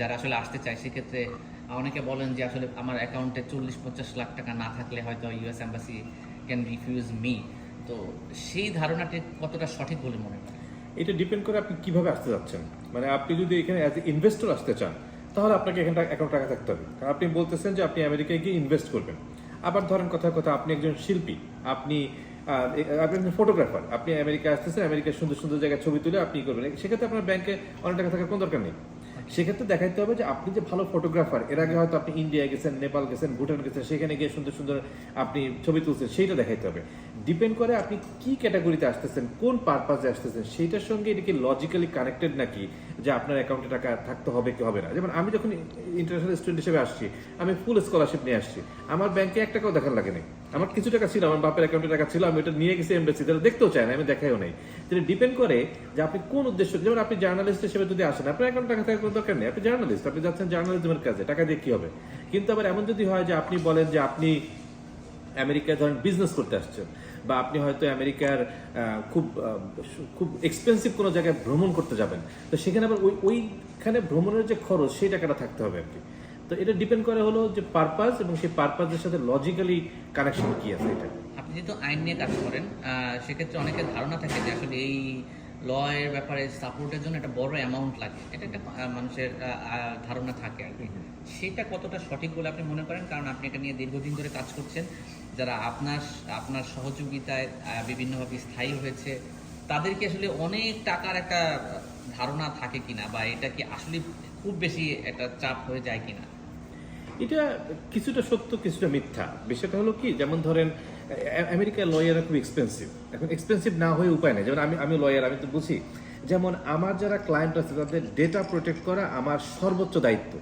যারা আসলে আসতে চায়, সেক্ষেত্রে অনেকে বলেন যে আসলে আমার অ্যাকাউন্টে চল্লিশ পঞ্চাশ লাখ টাকা না থাকলে হয়তো US embassy can refuse me তো সেই ধারণাটি কতটা সঠিক বলে মনে হয়? এটা ডিপেন্ড করে আপনি কীভাবে আসতে যাচ্ছেন। মানে আপনি যদি এখানে অ্যাজ এ ইনভেস্টর আসতে চান, তাহলে আপনাকে এখানে অ্যাকাউন্ট টাকা থাকতে হবে। কারণ আপনি বলতেছেন যে আপনি আমেরিকায় গিয়ে ইনভেস্ট করবেন। আবার ধরেন কথা কথা আপনি একজন শিল্পী, আপনি আপনি ফটোগ্রাফার আপনি আমেরিকা আসতেছেন আমেরিকার সুন্দর সুন্দর জায়গায় ছবি তুলে আপনি করবেন। সেক্ষেত্রে আপনার ব্যাংকে অনেক টাকা থাকার কোনো দরকার নেই। সেক্ষেত্রে দেখাইতে হবে যে আপনি যে ভালো ফটোগ্রাফার এর আগে হয়তো আপনি ইন্ডিয়া গেছেন নেপাল গেছেন ভুটান গেছেন, সেখানে গিয়ে সুন্দর সুন্দর আপনি ছবি তুলছেন, সেইটা দেখাইতে হবে। ডিপেন্ড করে আপনি কি ক্যাটাগরিতে আসতেছেন, কোন পারপাজে আসতেছেন, সেইটার সঙ্গে এটা কি লজিক্যালি কানেক্টেড নাকি যে আপনার অ্যাকাউন্টে টাকা থাকতে হবে কি হবে না? যেমন আমি যখন ইন্টারন্যাশনাল স্টুডেন্ট হিসেবে আসছি, আমি ফুল স্কলারশিপ নিয়ে আসছি, আমার ব্যাংকে এক টাকাও দেখার লাগে লাগেনি আমার কিছু টাকা ছিল, আমার বাপের অ্যাকাউন্টে টাকা ছিল, আমি ওটা নিয়ে গেছি এমবেসি তারা দেখতেও চায় না, আমি দেখাইও নাই। যেটা ডিপেন্ড করে যে আপনি কোন উদ্দেশ্য, যেমন আপনি জার্নালিস্ট হিসেবে যদি আসেন, আপনার অ্যাকাউন্ট টাকা থাকার কোনো দরকার নেই, আপনি জার্নালিস্ট আপনি যাচ্ছেন জার্নালিজমের কাজে, টাকা দিয়ে কি হবে? কিন্তু আবার এমন যদি হয় যে আপনি বলেন যে আপনি আমেরিকায় ধরেন বিজনেস করতে আসছেন, বা আপনি হয়তো আমেরিকার খুব খুব এক্সপেন্সিভ কোনো জায়গায় ভ্রমণ করতে যাবেন, তো সেখানে আবার ওই, ওইখানে ভ্রমণের যে খরচ, সেই টাকাটা থাকতে হবে আর কি। তো এটা ডিপেন্ড করে হলো যে পারপাস এবং সেই পারপাসের সাথে লজিক্যালি কানেকশন কি আছে এটা। আপনি যেহেতু আইন নিয়ে কাজ করেন সেক্ষেত্রে অনেকের ধারণা থাকে যে আসলে এই ল এর ব্যাপারে সাপোর্টের জন্য একটা বড় অ্যামাউন্ট লাগে। এটা একটা মানুষের ধারণা থাকে আর কি। সেটা কতটা সঠিক বলে আপনি মনে করেন? কারণ আপনি এটা নিয়ে দীর্ঘদিন ধরে কাজ করছেন। যারা আপনার আপনার সহযোগিতায় বিভিন্নভাবে স্থায়ী হয়েছে তাদেরকে আসলে অনেক টাকার একটা ধারণা থাকে কিনা? বা এটা কি আসলে খুব বেশি একটা চাপ হয়ে যায় কিনা? এটা কিছুটা সত্য, কিছুটা মিথ্যা। বিষয়টা হলো কি, যেমন ধরেন আমেরিকার লয়াররা খুব এক্সপেন্সিভ এখন এক্সপেন্সিভ না হয়ে উপায় নেই। যেমন আমি আমি লয়ার আমি তো বুঝি। যেমন আমার যারা ক্লায়েন্ট আছে, তাদের ডেটা প্রোটেক্ট করা আমার সর্বোচ্চ দায়িত্ব।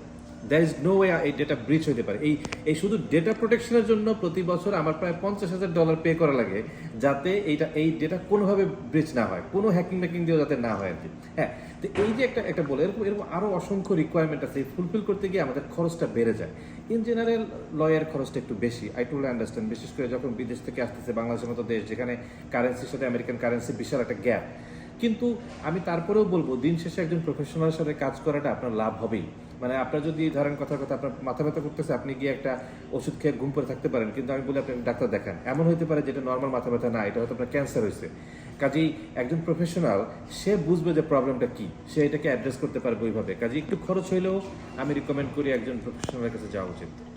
দ্যার ইজ নো ওয়ে এই ডেটা ব্রিচ হতে পারে। এই এই শুধু ডেটা প্রোটেকশনের জন্য প্রতি বছর আমার প্রায় পঞ্চাশ হাজার ডলার পে করা লাগে, যাতে এইটা, এই ডেটা কোনোভাবে ব্রিচ না হয়, কোনো হ্যাকিং ম্যাকিং দিয়েও যাতে না হয় আর কি। হ্যাঁ তো এই যে একটা একটা বলে, এরকম এরকম আরও অসংখ্য রিকোয়ারমেন্ট আছে ফুলফিল করতে গিয়ে আমাদের খরচটা বেড়ে যায়। ইন জেনারেল লয়ের খরচটা একটু বেশি। আই টুল আন্ডারস্ট্যান্ড বিশেষ করে যখন বিদেশ থেকে আসতেছে বাংলাদেশের মতো দেশ, যেখানে কারেন্সির সাথে আমেরিকান কারেন্সি বিশাল একটা গ্যাপ কিন্তু আমি তারপরেও বলব, দিন শেষে একজন প্রফেশনালের সাথে কাজ করাটা আপনার লাভ হবেই। মানে আপনার যদি ধরেন কথা কথা আপনার মাথা ব্যথা করতেছে, আপনি গিয়ে একটা ওষুধ খেয়ে ঘুম পরে থাকতে পারেন। কিন্তু আমি বলি, আপনি ডাক্তার দেখান। এমন হতে পারে যেটা নর্মাল মাথা ব্যথা না, এটা হয়তো আপনার ক্যান্সার হয়েছে কাজেই একজন প্রফেশনাল সে বুঝবে যে প্রবলেমটা কি। সে এটাকে অ্যাড্রেস করতে পারবে ওইভাবে। কাজে একটু খরচ হইলেও আমি রিকমেন্ড করি একজন প্রফেশনালের কাছে যাওয়া উচিত।